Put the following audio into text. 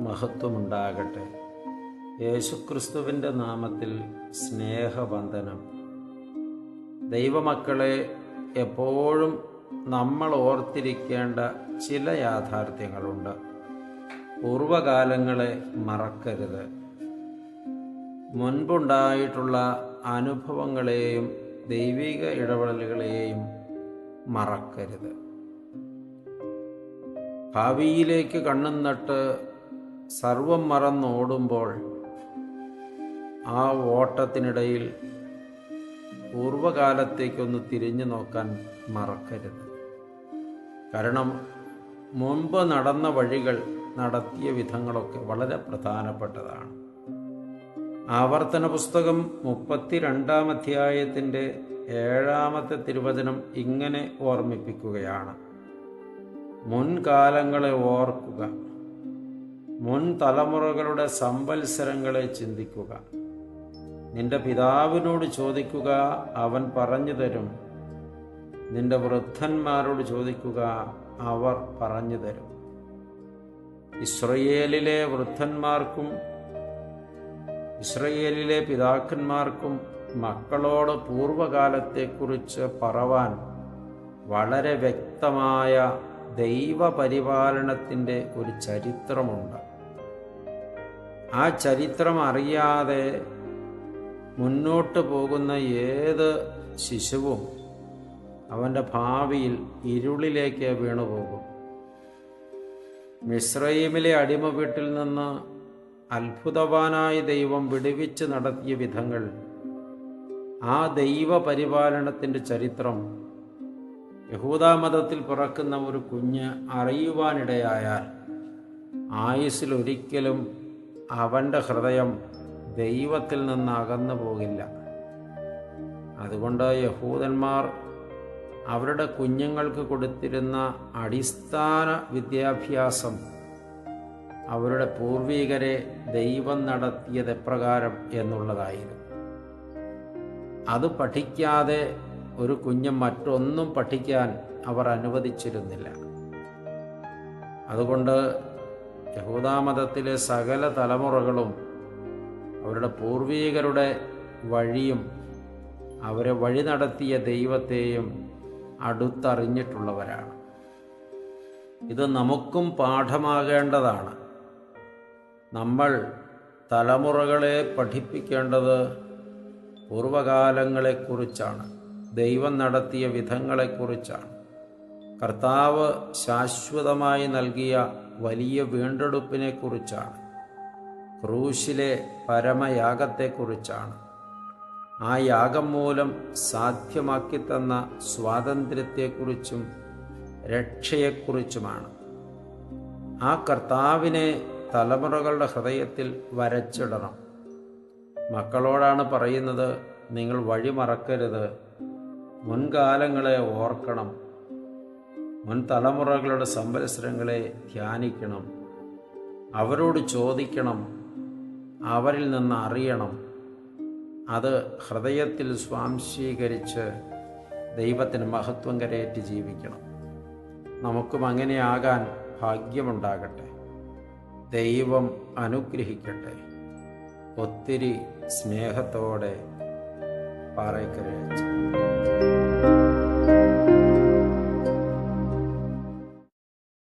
മഹത്വമുണ്ടാകട്ടെ. യേശുക്രിസ്തുവിന്റെ നാമത്തിൽ സ്നേഹവന്ദനം. ദൈവമക്കളെ എപ്പോഴും നമ്മൾ ഓർത്തിരിക്കേണ്ട ചില യാഥാർത്ഥ്യങ്ങളുണ്ട്. പൂർവകാലങ്ങളെ മറക്കരുത്. മുൻപുണ്ടായിട്ടുള്ള അനുഭവങ്ങളെയും ദൈവിക ഇടപെടലുകളെയും മറക്കരുത്. ഭാവിയിലേക്ക് കണ്ണും നട്ട് സർവം മറന്നോടുമ്പോൾ ആ ഓട്ടത്തിനിടയിൽ പൂർവകാലത്തേക്കൊന്ന് തിരിഞ്ഞു നോക്കാൻ മറക്കരുത്. കാരണം മുൻപ് നടന്ന വഴികൾ നടത്തിയ വിധങ്ങളൊക്കെ വളരെ പ്രധാനപ്പെട്ടതാണ്. ആവർത്തന പുസ്തകം മുപ്പത്തിരണ്ടാം അധ്യായത്തിന്റെ ഏഴാമത്തെ തിരുവചനം ഇങ്ങനെ ഓർമ്മിപ്പിക്കുകയാണ്. മുൻകാലങ്ങളെ ഓർക്കുക. മുൻ തലമുറകളുടെ സമ്പത്സരങ്ങളെ ചിന്തിക്കുക. നിന്റെ പിതാവിനോട് ചോദിക്കുക അവൻ പറഞ്ഞു തരും. നിന്റെ വൃദ്ധന്മാരോട് ചോദിക്കുക അവർ പറഞ്ഞു തരും. ഇസ്രയേലിലെ വൃദ്ധന്മാർക്കും ഇസ്രയേലിലെ പിതാക്കന്മാർക്കും മക്കളോട് പൂർവകാലത്തെക്കുറിച്ച് പറവാൻ വളരെ വ്യക്തമായ ദൈവപരിപാലനത്തിന്റെ ഒരു ചരിത്രമുണ്ട്. ആ ചരിത്രം അറിയാതെ മുന്നോട്ട് പോകുന്ന ഏത് ശിശുവും അവന്റെ ഭാവിയിൽ ഇരുളിലേക്ക് വീണുപോകും മിശ്രൈമിലെ അടിമ വീട്ടിൽ നിന്ന് അത്ഭുതവാനായ ദൈവം വിടുവിച്ച് നടത്തിയ വിധങ്ങൾ ആ ദൈവ പരിപാലനത്തിന്റെ ചരിത്രം യഹൂദാമതത്തിൽ പിറക്കുന്ന ഒരു കുഞ്ഞ് അറിയുവാനിടയായാൽ ആയുസ്സിൽ ഒരിക്കലും അവന്റെ ഹൃദയം ദൈവത്തിൽ നിന്ന് അകന്നു പോകില്ല. അതുകൊണ്ട് യഹൂദന്മാർ അവരുടെ കുഞ്ഞുങ്ങൾക്ക് കൊടുത്തിരുന്ന അടിസ്ഥാന വിദ്യാഭ്യാസം അവരുടെ പൂർവികരെ ദൈവം നടത്തിയത് എപ്രകാരം എന്നുള്ളതായിരുന്നു. അത് പഠിക്കാതെ ഒരു കുഞ്ഞ് മറ്റൊന്നും പഠിക്കാൻ അവർ അനുവദിച്ചിരുന്നില്ല. അതുകൊണ്ട് യഹൂദാമതത്തിലെ സകല തലമുറകളും അവരുടെ പൂർവീകരുടെ വഴിയും അവരെ വഴി നടത്തിയ ദൈവത്തെയും അടുത്തറിഞ്ഞിട്ടുള്ളവരാണ്. ഇത് നമുക്കും പാഠമാകേണ്ടതാണ്. നമ്മൾ തലമുറകളെ പഠിപ്പിക്കേണ്ടത് പൂർവകാലങ്ങളെക്കുറിച്ചാണ്. ദൈവം നടത്തിയ വിധങ്ങളെക്കുറിച്ചാണ്. കർത്താവ് ശാശ്വതമായി നൽകിയ വലിയ വീണ്ടെടുപ്പിനെക്കുറിച്ചാണ്. ക്രൂശിലെ പരമയാഗത്തെക്കുറിച്ചാണ്. ആ യാഗം മൂലം സാധ്യമാക്കി തന്ന സ്വാതന്ത്ര്യത്തെക്കുറിച്ചും രക്ഷയെക്കുറിച്ചുമാണ്. ആ കർത്താവിനെ തലമുറകളുടെ ഹൃദയത്തിൽ വരച്ചിടണം. മക്കളോടാണ് പറയുന്നത് നിങ്ങൾ വഴി മറക്കരുത് മുൻകാലങ്ങളെ ഓർക്കണം. മുൻ തലമുറകളുടെ സംവത്സരങ്ങളെ ധ്യാനിക്കണം. അവരോട് ചോദിക്കണം. അവരിൽ നിന്ന് അറിയണം. അത് ഹൃദയത്തിൽ സ്വാംശീകരിച്ച് ദൈവത്തിന് മഹത്വം കരയേറ്റ് ജീവിക്കണം. നമുക്കും അങ്ങനെയാകാൻ ഭാഗ്യമുണ്ടാകട്ടെ. ദൈവം അനുഗ്രഹിക്കട്ടെ. ഒത്തിരി സ്നേഹത്തോടെ பாராய்க்கிறேன்